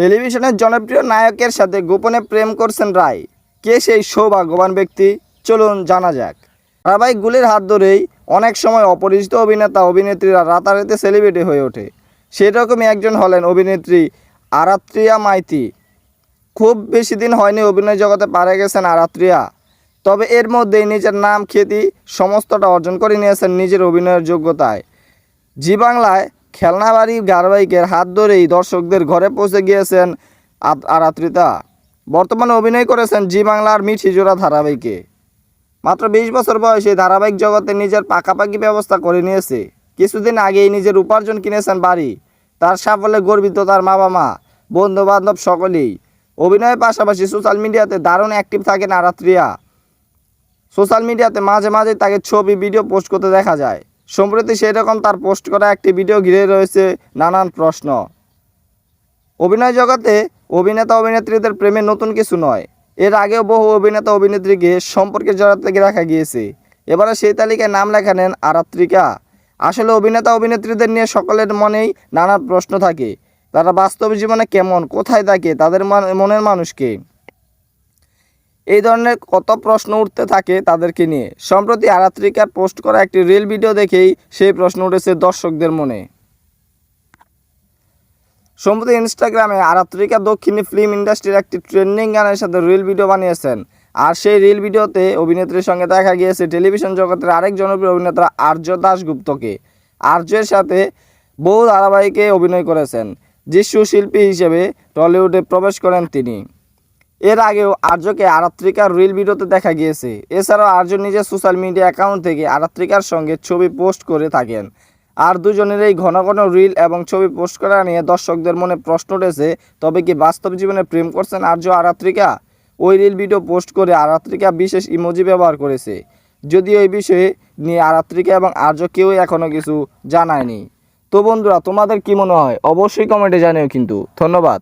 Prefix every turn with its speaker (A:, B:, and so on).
A: টেলিভিশনের জনপ্রিয় নায়কের সাথে গোপনে প্রেম করছেন রায়। কে সেই সৌভাগ্যবান ব্যক্তি? চলুন জানা যাক। ধারাবাহিক গুলির হাত ধরেই অনেক সময় অপরিচিত অভিনেতা, অভিনেত্রীরা রাতারাতি সেলিব্রিটি হয়ে ওঠে। সেরকমই একজন হলেন অভিনেত্রী আরাত্রিয়া মাইতি। খুব বেশি দিন হয়নি অভিনয় জগতে পারে গেছেন আরাত্রিয়া। তবে এর মধ্যেই নিজের নাম, খ্যাতি, সমস্তটা অর্জন করে নিয়েছেন নিজের অভিনয়ের যোগ্যতায়। জি বাংলায় খেলনাবাড়ি ধারাবাহিকের হাত ধরেই দর্শকদের ঘরে পৌঁছে গিয়েছেন আরাত্রিতা বর্তমানে অভিনয় করেছেন জি বাংলার মিঠি জোড়া ধারাবাহিকে। মাত্র বিশ বছর বয়সে ধারাবাহিক জগতে নিজের পাকাপাকি ব্যবস্থা করে নিয়েছে। কিছুদিন আগেই নিজের উপার্জন কিনেছেন বাড়ি। তার সাফল্যে গর্বিত তার মা বাবা বন্ধু বান্ধব সকলেই। অভিনয়ের পাশাপাশি সোশ্যাল মিডিয়াতে দারুণ অ্যাক্টিভ থাকেন আরাত্রিয়া সোশ্যাল মিডিয়াতে মাঝে মাঝে তাকে ছবি, ভিডিও পোস্ট করতে দেখা যায়। সম্প্রতি সেরকম তার পোস্ট করা একটি ভিডিও ঘিরে রয়েছে নানান প্রশ্ন। অভিনয় জগতে অভিনেতা অভিনেত্রীদের প্রেমে নতুন কিছু নয়। এর আগেও বহু অভিনেতা অভিনেত্রীকে সম্পর্কে জড়াতে দেখা গিয়েছে। এবারে সেই তালিকায় নাম লেখানেন আরাত্রিকা। আসলে অভিনেতা অভিনেত্রীদের নিয়ে সকলের মনেই নানা প্রশ্ন থাকে। তারা বাস্তব জীবনে কেমন, কোথায় থাকে, তাদের মনের মানুষকে এই ধরনের কত প্রশ্ন উঠতে থাকে তাদেরকে নিয়ে। সম্প্রতি আরাত্রিকার পোস্ট করা একটি রিল ভিডিও দেখেই সেই প্রশ্ন উঠেছে দর্শকদের মনে। সম্প্রতি ইনস্টাগ্রামে আরাত্রিকা দক্ষিণী ফিল্ম ইন্ডাস্ট্রির একটি ট্রেন্ডিং গানের সাথে রিল ভিডিও বানিয়েছেন। আর সেই রিল ভিডিওতে অভিনেত্রীর সঙ্গে দেখা গিয়েছে টেলিভিশন জগতের আরেক জনপ্রিয় অভিনেতা আর্য দাশগুপ্তকে। আর্যের সাথে বহু ধারাবাহিকে অভিনয় করেছেন। যিশু শিল্পী হিসেবে টলিউডে প্রবেশ করেন তিনি। এর আগেও আর্যকে আরাত্রিকার রিল ভিডিওতে দেখা গিয়েছে। এছাড়াও আর্য নিজের সোশ্যাল মিডিয়া অ্যাকাউন্ট থেকে আরাত্রিকার সঙ্গে ছবি পোস্ট করে থাকেন। আর দুজনের এই ঘন ঘন রিল এবং ছবি পোস্ট করা নিয়ে দর্শকদের মনে প্রশ্ন উঠেছে, তবে কি বাস্তব জীবনে প্রেম করছেন আর্য আরাত্রিকা? ওই রিল ভিডিও পোস্ট করে আরাত্রিকা বিশেষ ইমোজি ব্যবহার করেছে। যদিও এই বিষয়ে নিয়ে আরাত্রিকা এবং আর্য কেউই এখনও কিছু জানায়নি। তো বন্ধুরা, তোমাদের কি মনে হয়? অবশ্যই কমেন্টে জানিও কিন্তু। ধন্যবাদ।